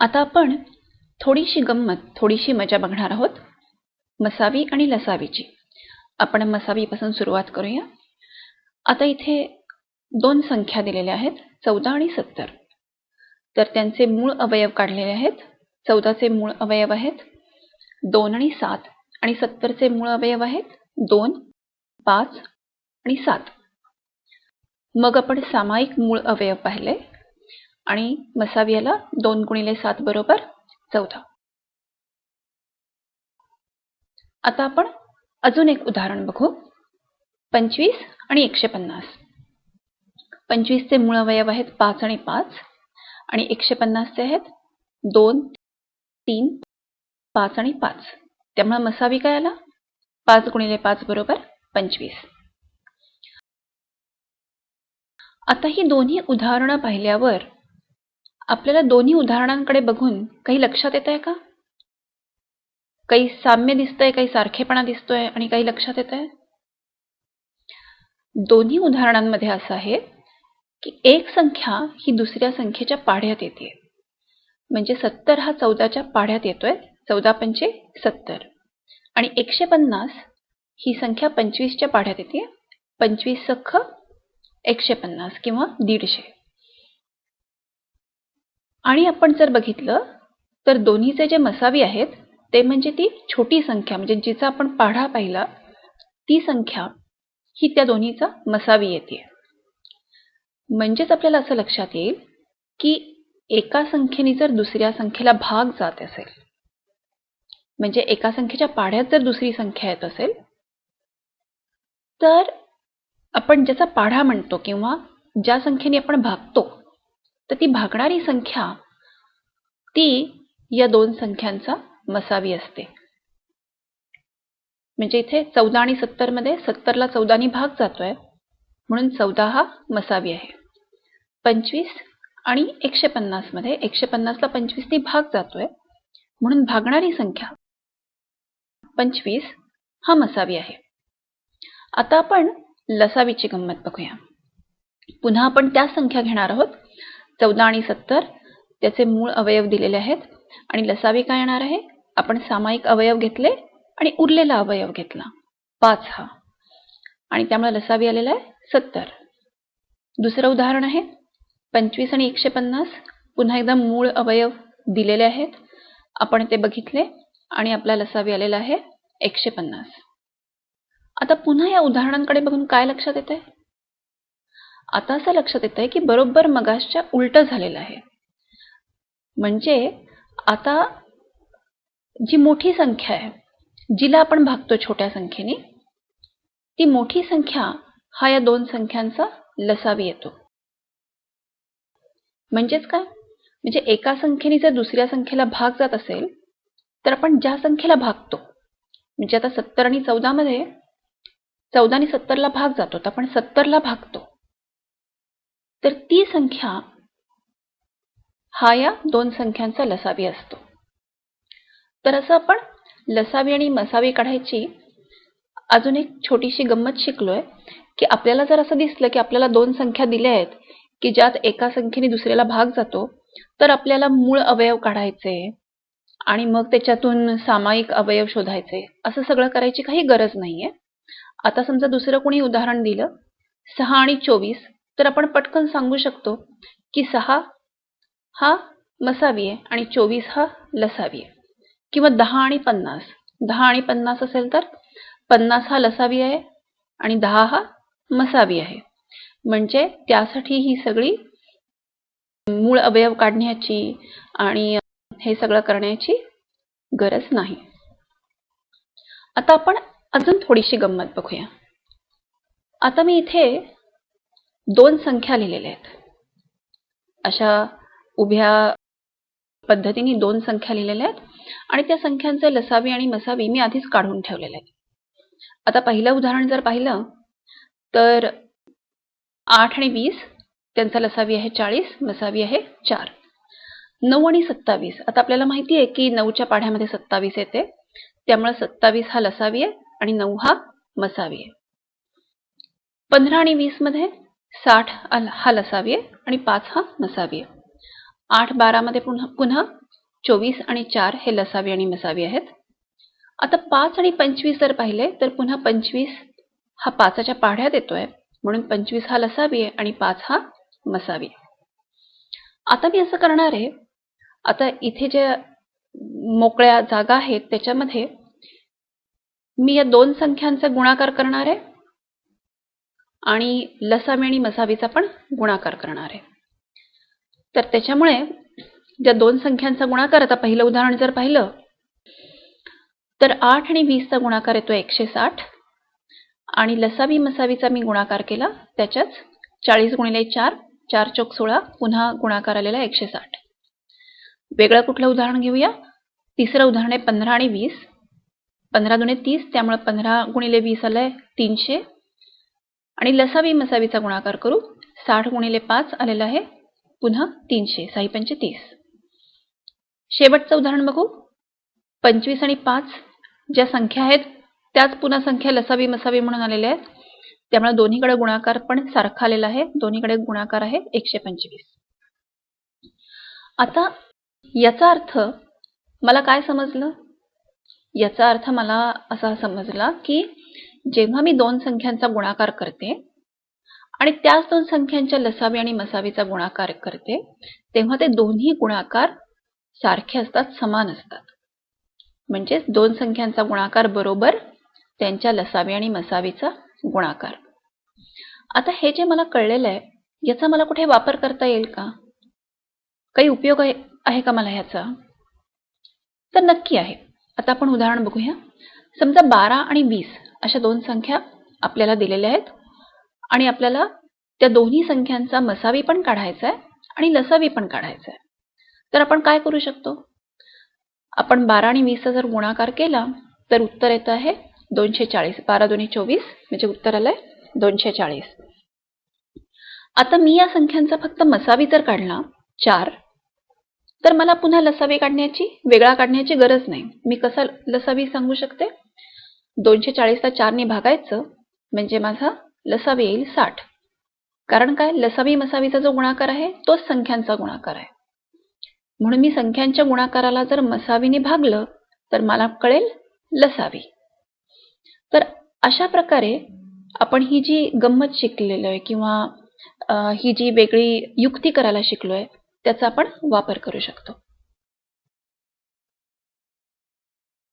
आता आपण थोडीशी गंमत थोडीशी मजा बघणार आहोत. मसावी आणि लसावीची. आपण मसावीपासून सुरुवात करूया. आता इथे दोन संख्या दिलेल्या आहेत चौदा आणि सत्तर. तर त्यांचे मूळ अवयव काढलेले आहेत चौदाचे मूळ अवयव आहेत दोन आणि सात. आणि सत्तरचे मूळ अवयव आहेत दोन पाच आणि सात. मग आपण सामायिक मूळ अवयव पाहिले. आणि मसावियाला दोन गुणिले सात बरोबर चौदा. आता आपण अजून एक उदाहरण बघू. पंचवीस आणि एकशे पन्नास. पंचवीसचे मूळ अवयव आहेत पाच आणि पाच आणि एकशे पन्नासचे आहेत दोन तीन पाच आणि पाच. त्यामुळे मसावी काय आला? पाच गुणिले पाच बरोबर पंचवीस. आता ही दोन्ही उदाहरणं पाहिल्यावर आपल्याला दोन्ही उदाहरणांकडे बघून काही लक्षात येत आहे का? काही साम्य दिसतंय काही सारखेपणा दिसतोय आणि काही लक्षात येत आहे दोन्ही उदाहरणांमध्ये असं आहे की एक संख्या ही दुसऱ्या संख्येच्या पाढ्यात येते. म्हणजे सत्तर हा चौदाच्या पाढ्यात येतोय. चौदा पंचे सत्तर. आणि एकशे पन्नास ही संख्या पंचवीसच्या पाढ्यात येते. पंचवीस सख्ख एकशे पन्नास किंवा दीडशे. आणि आपण जर बघितलं तर दोन्हीचे जे मसावी आहेत ते म्हणजे ती छोटी संख्या म्हणजे जिचा आपण पाढा पाहिला ती संख्या ही त्या दोन्हीचा मसावी येते. म्हणजेच आपल्याला असं लक्षात येईल की एका संख्येने जर दुसऱ्या संख्येला भाग जात असेल म्हणजे एका संख्येच्या पाढ्यात जर दुसरी संख्या येत असेल तर आपण ज्याचा पाढा म्हणतो किंवा ज्या संख्येने आपण भागतो तर ती भागणारी संख्या ती या दोन संख्यांचा मसावी असते. म्हणजे इथे चौदा आणि सत्तरमध्ये सत्तरला चौदानी भाग जातोय म्हणून चौदा हा मसावी आहे. पंचवीस आणि एकशे पन्नासमध्ये एकशे पन्नासला पंचवीसनी भाग जातोय म्हणून भागणारी संख्या पंचवीस हा मसावी आहे. आता आपण लसावीची गंमत बघूया. पुन्हा आपण त्या संख्या घेणार आहोत चौदा आणि सत्तर त्याचे मूळ अवयव दिलेले आहेत. आणि लसावी काय येणार आहे? आपण सामायिक अवयव घेतले आणि उरलेला अवयव घेतला. पाच हा. आणि त्यामुळे लसावी आलेला आहे सत्तर. दुसरं उदाहरण आहे. पंचवीस आणि एकशे पन्नास पुन्हा एकदा मूळ अवयव दिलेले आहेत. आपण ते बघितले आणि आपला लसावी आलेला आहे एकशे पन्नास. आता पुन्हा या उदाहरणांकडे बघून काय लक्षात येत आहे आता असं लक्षात येत आहे की बरोबर मगाशच्या उलट झालेलं आहे. म्हणजे आता जी मोठी संख्या आहे जिला आपण भागतो छोट्या संख्येने ती मोठी संख्या हा या दोन संख्यांचा लसावी येतो. म्हणजेच काय? म्हणजे एका संख्येने जर दुसऱ्या संख्येला भाग जात असेल तर आपण ज्या संख्येला भागतो म्हणजे आता सत्तर आणि चौदा मध्ये चौदा आणि सत्तरला भाग जातो तर आपण सत्तरला भागतो. तर ती संख्या हा या दोन संख्यांचा लसावी असतो. तर असं आपण लसावी आणि मसावी काढायची अजून एक छोटीशी गंमत शिकलोय की आपल्याला जर असं दिसलं की आपल्याला दोन संख्या दिल्या आहेत की ज्यात एका संख्येने दुसऱ्याला भाग जातो तर आपल्याला मूळ अवयव काढायचे आणि मग त्याच्यातून सामायिक अवयव शोधायचे. असं सगळं करायची काही गरज नाहीये. आता समजा दुसरं कोणी उदाहरण दिलं सहा आणि चोवीस तर आपण पटकन सांगू शकतो की सहा हा मसावी आहे आणि चोवीस हा लसावी आहे किंवा दहा आणि पन्नास. दहा आणि पन्नास असेल तर पन्नास हा लसावी आहे आणि दहा हा मसावी आहे. म्हणजे त्यासाठी ही सगळी मूळ अवयव काढण्याची आणि हे सगळं करण्याची गरज नाही. आता आपण अजून थोडीशी गंमत बघूया. आता मी इथे दोन संख्या लिहिलेल्या आहेत. अशा उभ्या पद्धतीने दोन संख्या लिहिलेल्या आहेत आणि त्या संख्यांचे लसावी आणि मसावी मी आधीच काढून ठेवलेले आहेत. आता पहिलं उदाहरण जर पाहिलं तर आठ आणि वीस त्यांचा लसावी आहे चाळीस मसावी आहे चार. नऊ आणि सत्तावीस. आता आपल्याला माहिती आहे की नऊच्या पाढ्यामध्ये सत्तावीस येते. त्यामुळे सत्तावीस हा लसावी आहे आणि नऊ हा मसावी आहे. पंधरा आणि वीसमध्ये साठ हा लसावी आहे आणि पाच हा मसावी आहे आठ बारामध्ये पुन्हा पुन्हा चोवीस आणि चार हे लसावी आणि मसावी आहेत. आता पाच आणि पंचवीस जर पाहिले तर पुन्हा पंचवीस हा पाचाच्या पाढ्यात येतोय म्हणून पंचवीस हा लसावी आहे आणि पाच हा मसावी आहे. आता मी असं करणार आहे आता इथे ज्या मोकळ्या जागा आहेत त्याच्यामध्ये मी या दोन संख्यांचा गुणाकार करणार आहे. आणि लसावी आणि मसावीचा पण गुणाकार करणार आहे. तर त्याच्यामुळे ज्या दोन संख्यांचा गुणाकार आता पहिलं उदाहरण जर पाहिलं तर आठ आणि वीसचा गुणाकार येतो एकशे साठ आणि लसावी मसावीचा मी गुणाकार केला त्याच्याच चाळीस गुणिले चार चार चौक सोळा पुन्हा गुणाकार आलेला एकशे साठ वेगळं कुठलं उदाहरण घेऊया? तिसरं उदाहरण आहे पंधरा आणि वीस. पंधरा दुणे तीस त्यामुळे पंधरा गुणिले वीस आलंय तीनशे. आणि लसावी मसावीचा गुणाकार करू साठ गुणिले पाच आलेला आहे पुन्हा तीनशे साई पंचे तीस. शेवटचं उदाहरण बघू. पंचवीस आणि पाच ज्या संख्या आहेत त्याच पुन्हा संख्या लसावी मसावी म्हणून आलेल्या आहेत. त्यामुळे दोन्हीकडे गुणाकार पण सारखा आलेला आहे. दोन्हीकडे गुणाकार आहे एकशे पंचवीस. आता याचा अर्थ मला काय समजलं? याचा अर्थ मला असा समजला की जेव्हा मी दोन संख्यांचा गुणाकार करते आणि त्याच दोन संख्यांच्या लसावी आणि मसावीचा गुणाकार करते तेव्हा ते दोन्ही गुणाकार सारखे असतात समान असतात. म्हणजेच दोन संख्यांचा गुणाकार बरोबर त्यांच्या लसावी आणि मसावीचा गुणाकार. आता हे जे मला कळलेलं आहे याचा मला कुठे वापर करता येईल का? काही उपयोग आहे आहे का मला ह्याचा तर नक्की आहे. आता आपण उदाहरण बघूया. समजा बारा आणि वीस. अशा दोन संख्या आपल्याला दिलेल्या आहेत. आणि आपल्याला त्या दोन्ही संख्यांचा मसावी पण काढायचा आहे आणि लसावी पण काढायचा आहे. तर आपण काय करू शकतो? आपण बारा आणि वीसचा जर गुणाकार केला तर उत्तर येतं आहे दोनशे चाळीस. बारा दोन्ही चोवीस म्हणजे उत्तर आलंय दोनशे चाळीस. आता मी या संख्यांचा फक्त मसावी जर काढला चार तर मला पुन्हा लसावी काढण्याची वेगळा काढण्याची गरज नाही. मी कसा लसावी सांगू शकते? दोनशे चाळीसला चारने भागायचं म्हणजे माझा लसावी येईल साठ. कारण काय? लसावी मसावीचा जो गुणाकार आहे तोच संख्यांचा गुणाकार आहे. म्हणून मी संख्यांच्या गुणाकाराला जर मसावीने भागलं तर मला कळेल लसावी. तर अशा प्रकारे आपण ही जी गंमत शिकलेलो आहे किंवा ही जी वेगळी युक्ती करायला शिकलोय त्याचा आपण वापर करू शकतो.